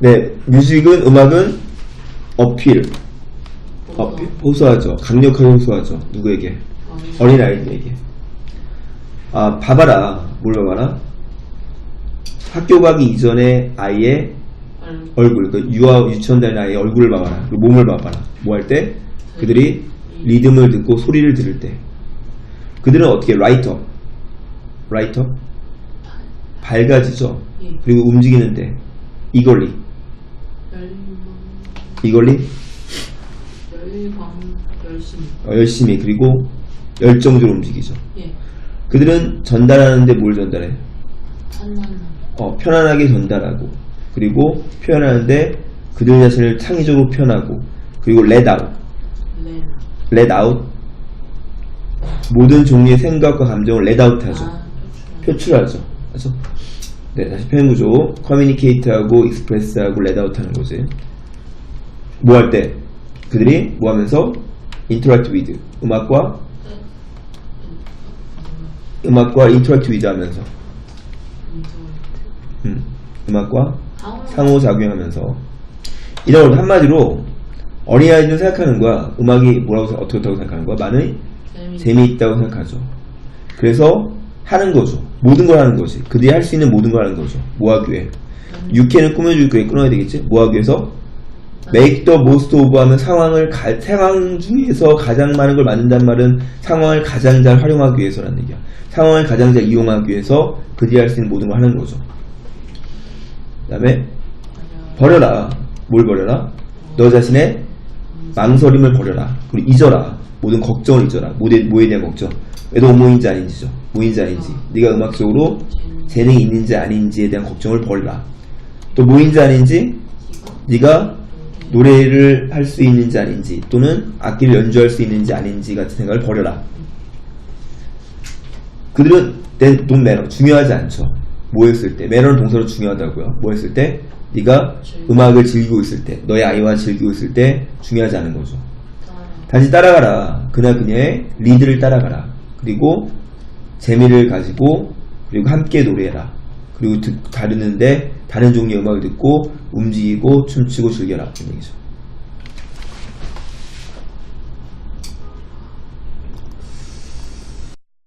네, 뮤직은 음악은 어필, 어. 어필 호소하죠. 강력하게 호소하죠. 누구에게? 어린 아이들에게. 아, 봐봐라. 뭘 봐봐라? 학교 가기 이전에 아이의 얼굴, 그 유아 유치원 다니는 아이의 얼굴을 봐봐라. 그리고 몸을 봐봐라. 뭐 할 때? 그들이 리듬을 듣고 소리를 들을 때. 그들은 어떻게 라이터, 라이터 밝아지죠. 예. 그리고 움직이는데 이걸리, 이걸리 열심히 어, 열심히 그리고 열정적으로 움직이죠. 예 그들은 전달하는데 뭘 전달해? 찬란한 어, 편안하게 전달하고 그리고 표현하는데 그들 자신을 창의적으로 표현하고 그리고 let out, let out 모든 종류의 생각과 감정을 let out 하죠. 아 표출하죠. 그래서 네, 다시 표현 구조. Express하고 let out 하는 거지. 뭐 할 때? 그들이 뭐 하면서? interact with. 음악과? 음악과 interact with 하면서. 음, 음악과 상호작용하면서. 이런 걸 한마디로 어린아이들은 생각하는 거야. 음악이 뭐라고 생각- 어떻게 다고 생각하는 거야? 많은 재미있다고 생각하죠. 그래서 하는 거죠 모든 걸 하는 거지 그들이 할 수 있는 모든 걸 하는 거죠 위해 육회는 꾸며줄 거에 끊어야 되겠지 위해서 make the most of 하면 상황을 가- 상황 중에서 가장 많은 걸 만든다는 말은 상황을 가장 잘 활용하기 위해서라는 얘기야 상황을 가장 잘 이용하기 위해서 그들이 할 수 있는 모든 걸 하는 거죠 그 다음에 버려라. 뭘 버려라? 너 자신의 망설임을 버려라. 그리고 잊어라. 모든 잊어라. 뭐에, 뭐에 대한 걱정? 너 뭐인지 아닌지죠. 뭐인지 아닌지. 네가 음악적으로 재능이 있는지 아닌지에 대한 걱정을 버려라. 또 뭐인지 아닌지 네가 노래를 할 수 있는지 아닌지 또는 악기를 연주할 수 있는지 아닌지 같은 생각을 버려라. 그들은 돈 매너 중요하지 않죠. 뭐 했을 때 매너는 동사로 중요하다고요. 뭐 했을 때 네가 음악을 즐기고 있을 때 너의 아이와 즐기고 있을 때 중요하지 않은 거죠. 단지 따라가라. 그나 그녀의 리드를 따라가라. 그리고 재미를 가지고 그리고 함께 노래해라. 그리고 듣, 다루는데 다른 종류의 음악을 듣고 움직이고 춤추고 즐겨라. 이런 얘기죠.